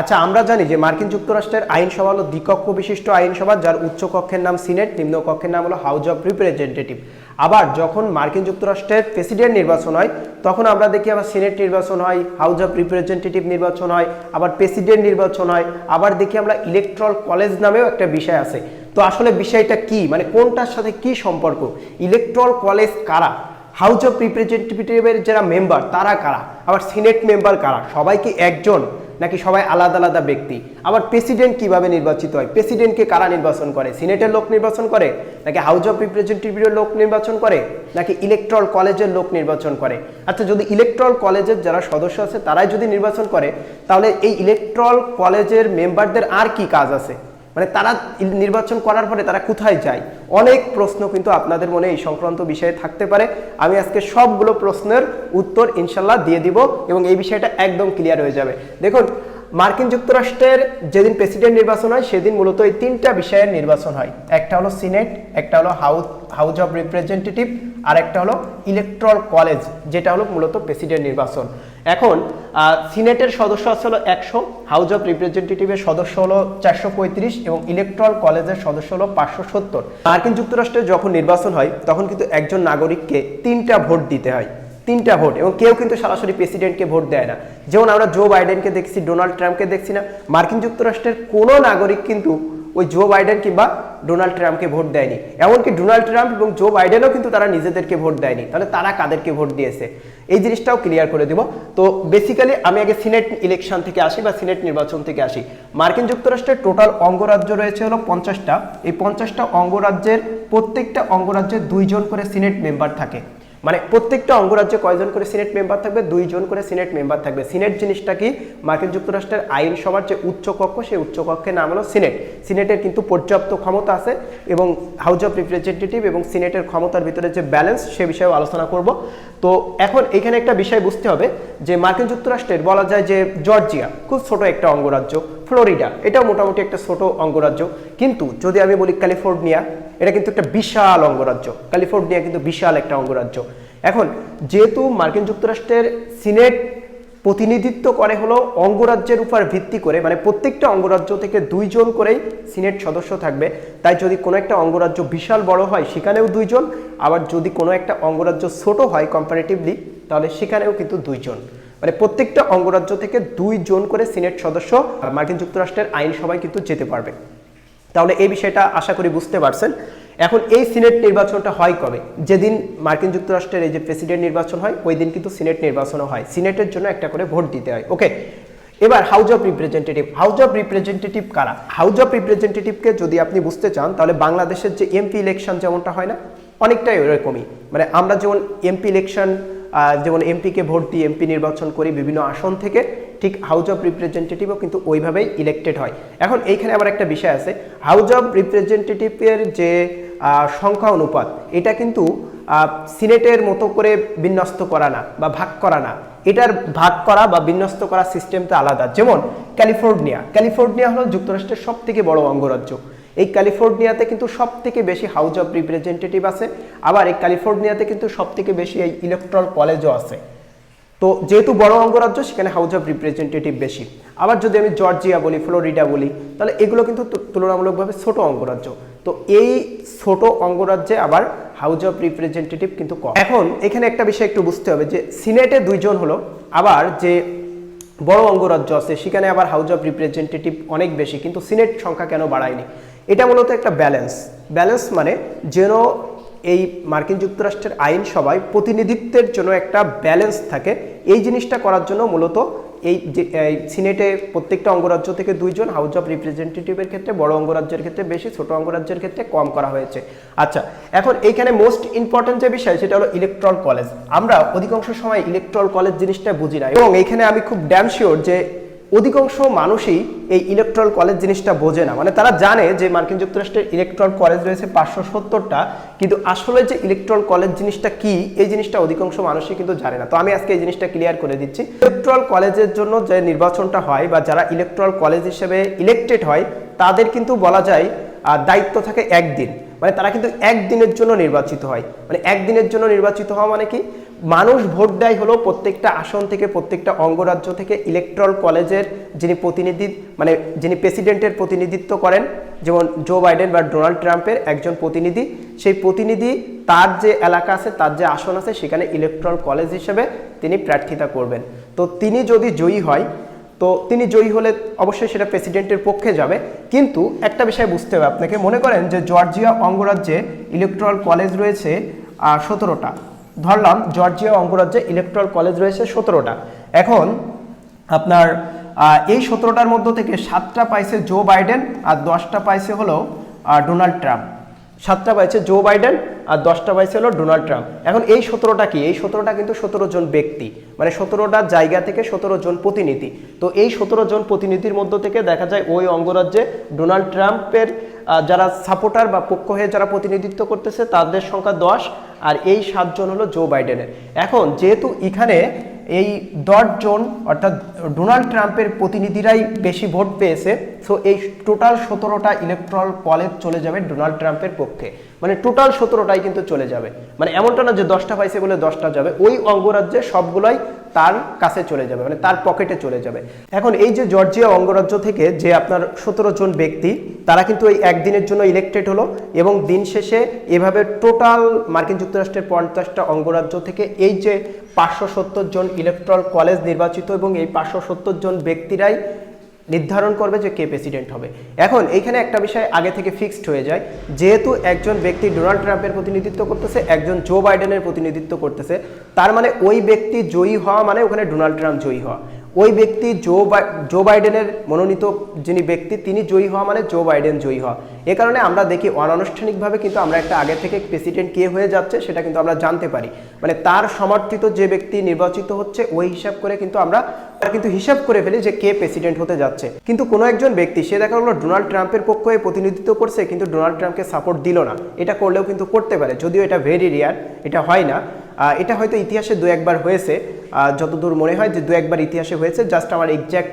আচ্ছা আমরা জানি যে মার্কিন যুক্তরাষ্ট্রের আইনসভা হলো দ্বিকক্ষ বিশিষ্ট আইনসভা, যার উচ্চ কক্ষের নাম সিনেট, নিম্ন কক্ষের নাম হলো হাউস অফ রিপ্রেজেন্টেটিভ। আবার যখন মার্কিন যুক্তরাষ্ট্রের প্রেসিডেন্ট নির্বাচন হয়, তখন আমরা দেখি আবার সিনেট নির্বাচন হয়, হাউস অফ রিপ্রেজেন্টেটিভ নির্বাচন হয়, আবার প্রেসিডেন্ট নির্বাচন হয়, আবার দেখি আমরা ইলেকট্রাল কলেজ নামেও একটা বিষয় আছে। তো আসলে বিষয়টা কি? মানে কোনটার সাথে কি সম্পর্ক? ইলেকট্রাল কলেজ কারা? হাউস অফ রিপ্রেজেন্টেটিভের যারা মেম্বার, তারা কারা? আবার সিনেট মেম্বার কারা? সবাই কি একজন? নাকি সবাই আলাদা আলাদা ব্যক্তি? আবার প্রেসিডেন্ট কীভাবে নির্বাচিত হয়? প্রেসিডেন্টকে কারা নির্বাচন করে? সিনেটের লোক নির্বাচন করে? নাকি হাউস অফ রিপ্রেজেন্টেটিভের লোক নির্বাচন করে? নাকি ইলেকট্রল কলেজের লোক নির্বাচন করে? আচ্ছা যদি ইলেকট্রল কলেজের যারা সদস্য আছে, তারাই যদি নির্বাচন করে, তাহলে এই ইলেকট্রল কলেজের মেম্বারদের আর কি কাজ আছে? মানে তারা নির্বাচন করার পরে তারা কোথায় যায়? অনেক প্রশ্ন কিন্তু আপনাদের মনে এই সংক্রান্ত বিষয়ে থাকতে পারে। আমি আজকে সবগুলো প্রশ্নের উত্তর ইনশাল্লাহ দিয়ে দিব এবং এই বিষয়টা একদম ক্লিয়ার হয়ে যাবে। দেখুন, মার্কিন যুক্তরাষ্ট্রের যেদিন প্রেসিডেন্ট নির্বাচন হয়, সেদিন মূলত এই তিনটা বিষয়ের নির্বাচন হয়। একটা হলো সিনেট, একটা হলো হাউস হাউস অফ রিপ্রেজেন্টেটিভ, আর একটা হলো ইলেকট্রাল কলেজ, যেটা হলো মূলত প্রেসিডেন্ট নির্বাচন। এখন সিনেটের সদস্য হলো একশো, হাউস অফ রিপ্রেজেন্টেটিভের সদস্য হলো চারশো পঁয়ত্রিশ এবং ইলেকট্রাল কলেজের সদস্য হলো পাঁচশো সত্তর। মার্কিন যুক্তরাষ্ট্রে যখন নির্বাচন হয়, তখন কিন্তু একজন নাগরিককে তিনটা ভোট দিতে হয়। তিনটা ভোট এবং কেউ কিন্তু সরাসরি প্রেসিডেন্টকে ভোট দেয় না। যেমন আমরা জো বাইডেনকে দেখছি ডোনাল্ড ট্রাম্পকে দেখছি না। মার্কিন যুক্তরাষ্ট্রের কোনো নাগরিক কিন্তু ওই জো বাইডেন কিংবা ডোনাল্ড ট্রাম্পকে ভোট দেয়নি। এমনকি ডোনাল্ড ট্রাম্প এবং জো বাইডেনও কিন্তু তারা নিজেদেরকে ভোট দেয়নি। তাহলে তারা কাদেরকে ভোট দিয়েছে? এই জিনিসটাও ক্লিয়ার করে দিব। তো বেসিক্যালি আমি আগে সিনেট ইলেকশন থেকে আসি বা সিনেট নির্বাচন থেকে আসি। মার্কিন যুক্তরাষ্ট্রের টোটাল অঙ্গরাজ্য রয়েছে হলো পঞ্চাশটা। এই পঞ্চাশটা অঙ্গরাজ্যের প্রত্যেকটা অঙ্গরাজ্যে দুইজন করে সিনেট মেম্বার থাকে। মানে প্রত্যেকটা অঙ্গরাজ্যে কয়জন করে সিনেট মেম্বার থাকবে? দুইজন করে সিনেট মেম্বার থাকবে। সিনেট জিনিসটা কি? মার্কিন যুক্তরাষ্ট্রের আইন আইনসভার যে উচ্চ কক্ষ সেই উচ্চ কক্ষের নাম হলো সিনেট। সিনেটের কিন্তু পর্যাপ্ত ক্ষমতা আছে এবং হাউস অফ রিপ্রেজেন্টেটিভ এবং সিনেটের ক্ষমতার ভিতরে যে ব্যালেন্স সে বিষয়েও আলোচনা করব। তো এখন এখানে একটা বিষয় বুঝতে হবে যে মার্কিন যুক্তরাষ্ট্রের বলা যায় যে জর্জিয়া, খুব ছোট একটা অঙ্গরাজ্য। ফ্লোরিডা, এটাও মোটামুটি একটা ছোট অঙ্গরাজ্য। কিন্তু যদি আমি বলি ক্যালিফোর্নিয়া, এটা কিন্তু একটা বিশাল অঙ্গরাজ্য। ক্যালিফোর্নিয়া কিন্তু বিশাল একটা অঙ্গরাজ্য। এখন, যেহেতু মার্কিন যুক্তরাষ্ট্রের সিনেট প্রতিনিধিত্ব করে হলো অঙ্গরাজ্যের উপর ভিত্তি করে মানে প্রত্যেকটা অঙ্গরাজ্য থেকে দুইজন করেই সিনেট সদস্য থাকবে, তাই যদি কোনো একটা অঙ্গরাজ্য বিশাল বড় হয়, সেখানেও দুইজন। আবার যদি কোনো একটা অঙ্গরাজ্য ছোট হয় কম্পারেটিভলি তাহলে সেখানেও কিন্তু দুইজন। মানে প্রত্যেকটা অঙ্গরাজ্য থেকে দুই দুইজন করে সিনেট সদস্য মার্কিন যুক্তরাষ্ট্রের আইন আইনসভায় কিন্তু যেতে পারবে। তাহলে এই বিষয়টা আশা করি বুঝতে পারছেন। এখন এই সিনেট নির্বাচনটা হয় কবে? যেদিন মার্কিন যুক্তরাষ্ট্রের এই যে প্রেসিডেন্ট নির্বাচন হয়, ওই দিন কিন্তু সিনেট নির্বাচনও হয়। সিনেটের জন্য একটা করে ভোট দিতে হয়। ওকে এবার house of representative house of representative কারা? হাউস অফ রিপ্রেজেন্টেটিভকে যদি আপনি বুঝতে চান, তাহলে বাংলাদেশের যে এমপি ইলেকশন যেমনটা হয় না, অনেকটাই ওরকমই। মানে আমরা যেমন এমপি ইলেকশন যেমন এমপিকে ভোট দিয়ে এমপি নির্বাচন করি, বিভিন্ন আসন থেকে ঠিক হাউস অফ রিপ্রেজেন্টেটিভও কিন্তু ওইভাবেই ইলেক্টেড হয়। এখন এইখানে আবার একটা বিষয় আছে। হাউস অফ রিপ্রেজেন্টেটিভের যে সংখ্যা অনুপাত, এটা কিন্তু সিনেটের মতো করে বিন্যস্ত করা না বা ভাগ করা না। এটার ভাগ করা বা বিন্যস্ত করা সিস্টেমটা আলাদা। যেমন ক্যালিফোর্নিয়া। ক্যালিফোর্নিয়া হলো যুক্তরাষ্ট্রের সব থেকে বড় অঙ্গরাজ্য। এই ক্যালিফোর্নিয়াতে কিন্তু সব থেকে বেশি হাউস অফ রিপ্রেজেন্টেটিভ আছে। আবার এই ক্যালিফোর্নিয়াতে কিন্তু সব থেকে বেশি এই ইলেকট্রাল কলেজও আছে। তো যেহেতু বড় অঙ্গরাজ্য, সেখানে হাউস অফ রিপ্রেজেন্টেটিভ বেশি। আবার যদি আমি জর্জিয়া বলি, ফ্লোরিডা বলি, তাহলে এগুলো কিন্তু তুলনামূলকভাবে ছোট অঙ্গরাজ্য। তো এই ছোট অঙ্গরাজ্যে আবার হাউস অফ রিপ্রেজেন্টেটিভ কিন্তু কম। এখন এখানে একটা বিষয় একটু বুঝতে হবে যে, সিনেটে দুইজন হলো, আবার যে বড় অঙ্গরাজ্য আছে, সেখানে আবার হাউস অফ রিপ্রেজেন্টেটিভ অনেক বেশি, কিন্তু সিনেট সংখ্যা কেন বাড়ায়নি? এটা মূলত একটা ব্যালেন্স। ব্যালেন্স মানে যেন এই মার্কিন যুক্তরাষ্ট্রের আইন আইনসভায় প্রতিনিধিত্বের জন্য একটা ব্যালেন্স থাকে। এই জিনিসটা করার জন্য মূলত এই যে সিনেটে প্রত্যেকটা অঙ্গরাজ্য থেকে দুইজন হাউস অফ রিপ্রেজেন্টেটিভের ক্ষেত্রে, বড় অঙ্গরাজ্যের ক্ষেত্রে বেশি, ছোট অঙ্গরাজ্যের ক্ষেত্রে কম করা হয়েছে। আচ্ছা এখন এইখানে মোস্ট ইম্পর্টেন্ট যে বিষয়, সেটা হলো ইলেকট্রল কলেজ আমরা অধিকাংশ সময় ইলেকট্রল কলেজ জিনিসটা বুঝি না এবং এইখানে আমি খুব ড্যাম শিওর যে অধিকাংশ মানুষই এই ইলেকট্রল কলেজ জিনিসটা বোঝে না। মানে তারা জানে যে মার্কিন যুক্তরাষ্ট্রের ইলেকট্রল কলেজ রয়েছে পাঁচশো সত্তরটা, কিন্তু আসলে যে ইলেকট্রল কলেজ জিনিসটা কি, এই জিনিসটা অধিকাংশ মানুষই কিন্তু জানে না। তো আমি আজকে এই জিনিসটা ক্লিয়ার করে দিচ্ছি। ইলেকট্রল কলেজের জন্য যে নির্বাচনটা হয় বা যারা ইলেকট্রল কলেজ হিসেবে ইলেক্টেড হয়, তাদের কিন্তু বলা যায় দায়িত্ব থাকে একদিন। মানে তারা কিন্তু একদিনের জন্য নির্বাচিত হয়। মানে একদিনের জন্য নির্বাচিত হওয়া মানে কি? মানুষ ভোট দেয় হলো প্রত্যেকটা আসন থেকে, প্রত্যেকটা অঙ্গরাজ্য থেকে ইলেকট্রাল কলেজের যিনি প্রতিনিধি মানে যিনি প্রেসিডেন্টের প্রতিনিধিত্ব করেন, যেমন জো বাইডেন বা ডোনাল্ড ট্রাম্পের একজন প্রতিনিধি, সেই প্রতিনিধি তার যে এলাকা আছে, তার যে আসন আছে, সেখানে ইলেকট্রাল কলেজ হিসেবে তিনি প্রার্থিতা করবেন। তো তিনি যদি জয়ী হয় তো তিনি জয়ী হলে অবশ্যই সেটা প্রেসিডেন্টের পক্ষে যাবে। কিন্তু একটা বিষয় বুঝতে হবে আপনাকে। মনে করেন যে জর্জিয়া অঙ্গরাজ্যে ইলেকট্রাল কলেজ রয়েছে সতেরোটা। ধরলাম জর্জিয়া অঙ্গরাজ্যে ইলেকট্রাল কলেজ রয়েছে সতেরোটা। এখন আপনার এই সতেরোটার মধ্য থেকে সাতটা পাইছে জো বাইডেন আর দশটা পাইছে হলো ডোনাল্ড ট্রাম্প সাতটা পাইছে জো বাইডেন আর দশটা পাইছে হলো ডোনাল্ড ট্রাম্প। এখন এই সতেরোটা কি? এই সতেরোটা কিন্তু সতেরো জন ব্যক্তি। মানে সতেরোটা জায়গা থেকে সতেরো জন প্রতিনিধি। তো এই সতেরো জন প্রতিনিধির মধ্য থেকে দেখা যায় ওই অঙ্গরাজ্যে ডোনাল্ড ট্রাম্পের যারা সাপোর্টার বা পক্ষ হয়ে যারা প্রতিনিধিত্ব করতেছে, তাদের সংখ্যা দশ। আর এই সাতজন হলো জো বাইডেনের। এখন যেহেতু এখানে এই দশজন অর্থাৎ ডোনাল্ড ট্রাম্পের প্রতিনিধিরাই বেশি ভোট পেয়েছে। সো এই টোটাল সতেরোটা ইলেকট্রাল কলেজ চলে যাবে ডোনাল্ড ট্রাম্পের পক্ষে। মানে টোটাল সতেরোটাই কিন্তু চলে যাবে। মানে এমনটা না যে দশটা পাইছে বলে দশটা যাবে। ওই অঙ্গরাজ্যে সবগুলাই তার কাছে চলে যাবে মানে তার পকেটে চলে যাবে। এখন এই যে জর্জিয়া অঙ্গরাজ্য থেকে যে আপনার সতেরো জন ব্যক্তি, তারা কিন্তু এই একদিনের জন্য ইলেক্টেড হলো এবং দিন শেষে এভাবে টোটাল মার্কিন যুক্তরাষ্ট্রের পঞ্চাশটা অঙ্গরাজ্য থেকে এই যে পাঁচশো সত্তর জন ইলেকট্রাল কলেজ নির্বাচিত এবং এই পাঁচশো সত্তর জন ব্যক্তিরাই নির্ধারণ করবে যে কে প্রেসিডেন্ট হবে। এখন এইখানে একটা বিষয় আগে থেকে ফিক্সড হয়ে যায়। যেহেতু একজন ব্যক্তি ডোনাল্ড ট্রাম্পের প্রতিনিধিত্ব করতেছে, একজন জো বাইডেনের প্রতিনিধিত্ব করতেছে, তার মানে ওই ব্যক্তি জয়ী হওয়া মানে ওখানে ডোনাল্ড ট্রাম্প জয়ী হওয়া। ওই ব্যক্তি জো জো বাইডেনের মনোনীত যিনি ব্যক্তি, তিনি জয়ী হওয়া মানে জো বাইডেন জয়ী হওয়া। এ কারণে আমরা দেখি অনানুষ্ঠানিকভাবে কিন্তু আমরা একটা আগে থেকে প্রেসিডেন্ট কে হয়ে যাচ্ছে সেটা কিন্তু আমরা জানতে পারি। মানে তার সমর্থিত যে ব্যক্তি নির্বাচিত হচ্ছে, ওই হিসাব করে কিন্তু আমরা কিন্তু হিসাব করে ফেলি যে কে প্রেসিডেন্ট হতে যাচ্ছে। কিন্তু কোনো একজন ব্যক্তি, সে দেখা গেলো ডোনাল্ড ট্রাম্পের পক্ষ প্রতিনিধিত্ব করছে, কিন্তু ডোনাল্ড ট্রাম্পকে সাপোর্ট দিল না। এটা করলেও কিন্তু করতে পারে, যদিও এটা ভেরি রিয়ার এটা হয় না। এটা হয়তো ইতিহাসে দু একবার হয়েছে। যতদূর মনে হয় যে দু একবার ইতিহাসে হয়েছে জাস্ট আমার এক্স্যাক্ট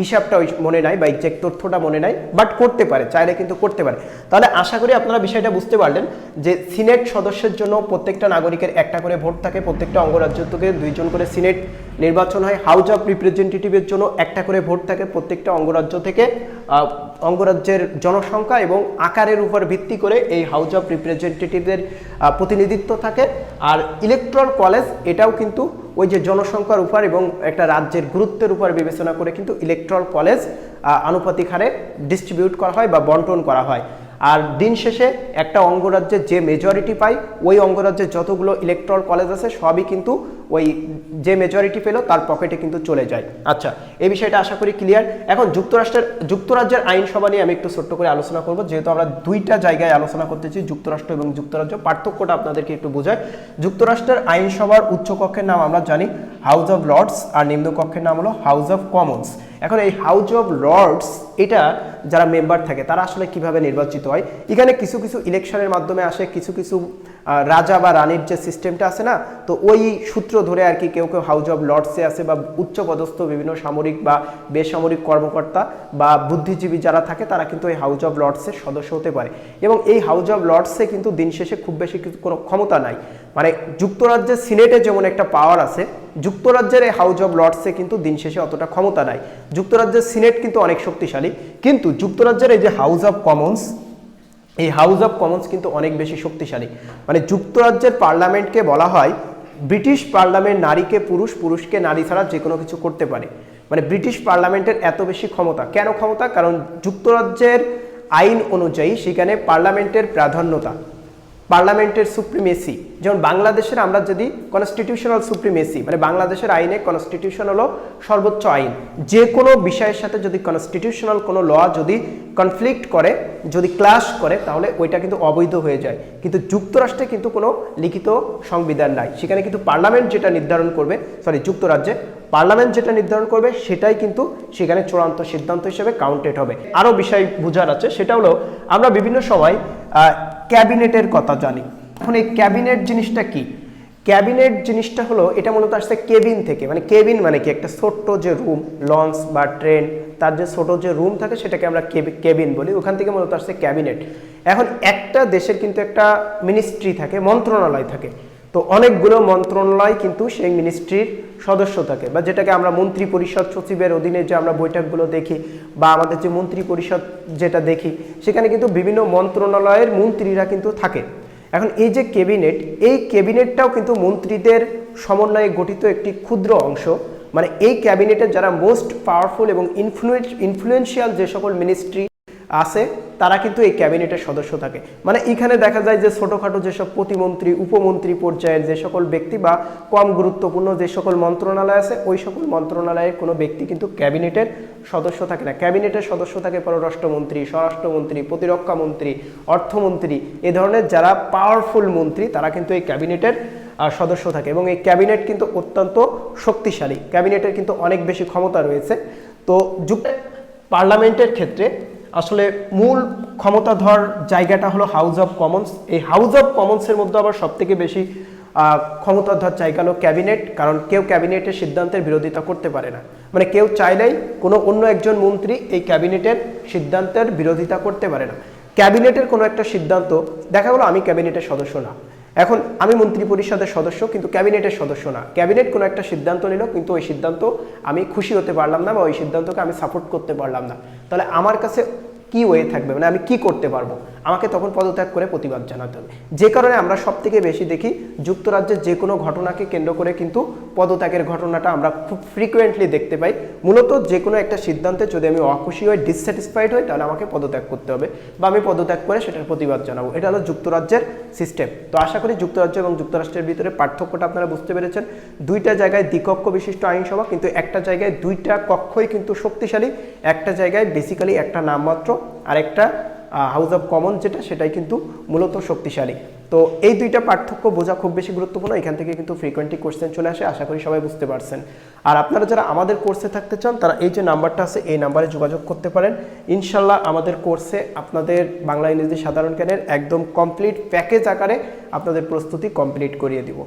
হিসাবটা মনে নাই বা এক্স্যাক্ট তথ্যটা মনে নাই বাট করতে পারে, চাইলে কিন্তু করতে পারে। তাহলে আশা করি আপনারা বিষয়টা বুঝতে পারলেন যে সিনেট সদস্যের জন্য প্রত্যেকটা নাগরিকের একটা করে ভোট থাকে, প্রত্যেকটা অঙ্গরাজ্য থেকে দুইজন করে সিনেট নির্বাচন হয় হাউস অফ রিপ্রেজেন্টেটিভের জন্য একটা করে ভোট থাকে প্রত্যেকটা অঙ্গরাজ্য থেকে। অঙ্গরাজ্যের জনসংখ্যা এবং আকারের উপর ভিত্তি করে এই হাউস অফ রিপ্রেজেন্টেটিভদের প্রতিনিধিত্ব থাকে। আর ইলেকট্রাল কলেজ এটাও কিন্তু ওই যে জনসংখ্যার উপর এবং একটা রাজ্যের গুরুত্বের উপর বিবেচনা করে কিন্তু ইলেকট্রাল কলেজ আনুপাতিক হারে ডিস্ট্রিবিউট করা হয় বা বন্টন করা হয়। আর দিন শেষে একটা অঙ্গরাজ্যে যে মেজরিটি পায় ওই অঙ্গরাজ্যে যতগুলো ইলেকট্রাল কলেজ আছে, সবই কিন্তু ওই যে মেজরিটি পেল, তার পকেটে কিন্তু চলে যায়। আচ্ছা এই বিষয়টা আশা করি ক্লিয়ার এখন যুক্তরাষ্ট্রের, যুক্তরাজ্যের আইনসভা নিয়ে আমি একটু ছোট্ট করে আলোচনা করব। যেহেতু আমরা দুইটা জায়গায় আলোচনা করতেছি যুক্তরাষ্ট্র এবং যুক্তরাজ্য, পার্থক্যটা আপনাদেরকে একটু বোঝায়। যুক্তরাষ্ট্রের আইনসভার উচ্চকক্ষের নাম আমরা জানি হাউস অফ লর্ডস আর নিম্নকক্ষের নাম হলো হাউস অফ কমন্স এখন এই হাউস অফ লর্ডস এটা যারা মেম্বার থাকে, তারা আসলে কীভাবে নির্বাচিত হয়? এখানে কিছু কিছু ইলেকশনের মাধ্যমে আসে, কিছু কিছু রাজা বা রানীর যে সিস্টেমটা আছে না, তো ওই সূত্র ধরে আর কি কেউ কেউ হাউস অফ লর্ডসে আছে বা উচ্চপদস্থ বিভিন্ন সামরিক বা বেসামরিক কর্মকর্তা বা বুদ্ধিজীবী যারা থাকে, তারা কিন্তু এই হাউস অফ লর্ডসের সদস্য হতে পারে। এবং এই হাউস অফ লর্ডসে কিন্তু দিন শেষে খুব বেশি কোনো ক্ষমতা নাই। মানে যুক্তরাজ্যের সিনেটে যেমন একটা পাওয়ার আছে যুক্তরাজ্যের এই হাউস অফ লর্ডসে কিন্তু দিন শেষে অতটা ক্ষমতা নাই। যুক্তরাজ্যের সিনেট কিন্তু অনেক শক্তিশালী। কিন্তু যুক্তরাজ্যের এই যে হাউস অফ কমন্স, এই হাউস অফ কমন্স কিন্তু অনেক বেশি শক্তিশালী। মানে যুক্তরাজ্যের পার্লামেন্টকে বলা হয় ব্রিটিশ পার্লামেন্ট নারীকে পুরুষ, পুরুষকে নারী ছাড়া যে কোনো কিছু করতে পারে। মানে ব্রিটিশ পার্লামেন্টের এত বেশি ক্ষমতা। কেন ক্ষমতা? কারণ যুক্তরাজ্যের আইন অনুযায়ী সেখানে পার্লামেন্টের প্রাধান্যতা। পার্লামেন্টের সুপ্রিমেসি, যেমন বাংলাদেশের আমরা যদি কনস্টিটিউশনাল সুপ্রিমেসি মানে বাংলাদেশের আইনে কনস্টিটিউশন হলো সর্বোচ্চ আইন যে কোনো বিষয়ের সাথে যদি কনস্টিটিউশনাল কোনো ল যদি কনফ্লিক্ট করে, যদি ক্লাশ করে, তাহলে ওইটা কিন্তু অবৈধ হয়ে যায়। কিন্তু যুক্তরাষ্ট্রে কিন্তু কোনো লিখিত সংবিধান নাই। সেখানে কিন্তু পার্লামেন্ট যেটা নির্ধারণ করবে সরি যুক্তরাজ্যে পার্লামেন্ট যেটা নির্ধারণ করবে, সেটাই কিন্তু সেখানে চূড়ান্ত সিদ্ধান্ত হিসেবে কাউন্টেড হবে। আরও বিষয় বোঝার আছে, সেটা হলো আমরা বিভিন্ন সময় ক্যাবিনেটের কথা, জানি। এখন এই ক্যাবিনেট জিনিসটা কি? ক্যাবিনেট জিনিসটা হলো, এটা মূলত আসছে কেবিন থেকে। মানে কেবিন মানে কি? একটা ছোট্ট যে রুম, লঞ্চ বা ট্রেন, তার যে ছোট যে রুম থাকে, সেটাকে আমরা কেবিন বলি। ওখান থেকে মূলত আসছে ক্যাবিনেট। এখন একটা দেশের কিন্তু একটা মিনিস্ট্রি থাকে, মন্ত্রণালয় থাকে। তো অনেকগুলো মন্ত্রণালয় কিন্তু সেই মিনিস্ট্রির সদস্য থাকে বা যেটাকে আমরা মন্ত্রী পরিষদ সচিবের অধীনে যে আমরা বৈঠকগুলো দেখি বা আমাদের যে মন্ত্রী পরিষদ যেটা দেখি, সেখানে কিন্তু বিভিন্ন মন্ত্রণালয়ের মন্ত্রীরা কিন্তু থাকে। এখন এই যে ক্যাবিনেট এই ক্যাবিনেটটাও কিন্তু মন্ত্রীদের সমন্বয়ে গঠিত একটি ক্ষুদ্র অংশ। মানে এই ক্যাবিনেটের যারা মোস্ট পাওয়ারফুল এবং ইনফ্লুয়েন্স ইনফ্লুয়েন্সিয়াল যে সকল মিনিস্ট্রি আছে তারা কিন্তু এই ক্যাবিনেটের সদস্য থাকে। মানে এখানে দেখা যায় যে ছোটোখাটো যেসব প্রতিমন্ত্রী, উপমন্ত্রী পর্যায়ের যে সকল ব্যক্তি বা কম গুরুত্বপূর্ণ যে সকল মন্ত্রণালয় আছে, ওই সকল মন্ত্রণালয়ের কোনো ব্যক্তি কিন্তু ক্যাবিনেটের সদস্য থাকে না। ক্যাবিনেটের সদস্য থাকে পররাষ্ট্রমন্ত্রী, স্বরাষ্ট্রমন্ত্রী প্রতিরক্ষা মন্ত্রী অর্থমন্ত্রী, এ ধরনের যারা পাওয়ারফুল মন্ত্রী, তারা কিন্তু এই ক্যাবিনেটের সদস্য থাকে এবং এই ক্যাবিনেট কিন্তু অত্যন্ত শক্তিশালী। ক্যাবিনেটের কিন্তু অনেক বেশি ক্ষমতা রয়েছে। তো যুক্ত পার্লামেন্টের ক্ষেত্রে আসলে মূল ক্ষমতাধর জায়গাটা হলো হাউস অফ কমন্স এই হাউস অফ কমন্সের মধ্যে আবার সবথেকে বেশি ক্ষমতাধর জায়গা হলো ক্যাবিনেট কারণ কেউ ক্যাবিনেটের সিদ্ধান্তের বিরোধিতা করতে পারে না। মানে কেউ চাইলেই কোনো অন্য একজন মন্ত্রী এই ক্যাবিনেটের সিদ্ধান্তের বিরোধিতা করতে পারে না। ক্যাবিনেটের কোনো একটা সিদ্ধান্ত, দেখা গেলো আমি ক্যাবিনেটের সদস্য না। এখন আমি মন্ত্রী পরিষদের সদস্য, কিন্তু ক্যাবিনেটের সদস্য না। ক্যাবিনেট কোনো একটা সিদ্ধান্ত নিল, কিন্তু ওই সিদ্ধান্ত আমি খুশি হতে পারলাম না বা ওই সিদ্ধান্তকে আমি সাপোর্ট করতে পারলাম না। তাহলে আমার কাছে কি ওয়ে থাকবে? মানে আমি কি করতে পারব? আমাকে তখন পদত্যাগ করে প্রতিবাদ জানাতে হবে। যে কারণে আমরা সব থেকে বেশি দেখি যুক্তরাজ্যের যে কোনো ঘটনাকে কেন্দ্র করে কিন্তু পদত্যাগের ঘটনাটা আমরা খুব ফ্রিকুয়েন্টলি দেখতে পাই। মূলত যে কোনো একটা সিদ্ধান্তে যদি আমি অখুশি হই ডিসস্যাটিসফাইড হই, তাহলে আমাকে পদত্যাগ করতে হবে বা আমি পদত্যাগ করে সেটার প্রতিবাদ জানাব। এটা হলো যুক্তরাজ্যের সিস্টেম তো আশা করি যুক্তরাজ্য এবং যুক্তরাষ্ট্রের ভিতরে পার্থক্যটা আপনারা বুঝতে পেরেছেন। দুইটা জায়গায় দ্বিকক্ষ বিশিষ্ট আইনসভা, কিন্তু একটা জায়গায় দুইটা কক্ষই কিন্তু শক্তিশালী, একটা জায়গায় বেসিক্যালি একটা নামমাত্র আর একটা হাউস অফ কমন যেটা, সেটাই কিন্তু মূলত শক্তিশালী। তো এই দুইটা পার্থক্য বোঝা খুব বেশি গুরুত্বপূর্ণ। এখান থেকে কিন্তু ফ্রিকোয়েন্টলি কোশ্চেন চলে আসে, আশা করি সবাই বুঝতে পারছেন। আর আপনারা যারা আমাদের কোর্সে থাকতে চান, তারা এই যে নাম্বারটা আছে, এই নাম্বারে যোগাযোগ করতে পারেন। ইনশাল্লাহ আমাদের কোর্সে আপনাদের বাংলা ইংরেজি সাধারণ জ্ঞানের একদম কমপ্লিট প্যাকেজ আকারে আপনাদের প্রস্তুতি কমপ্লিট করিয়ে দিব।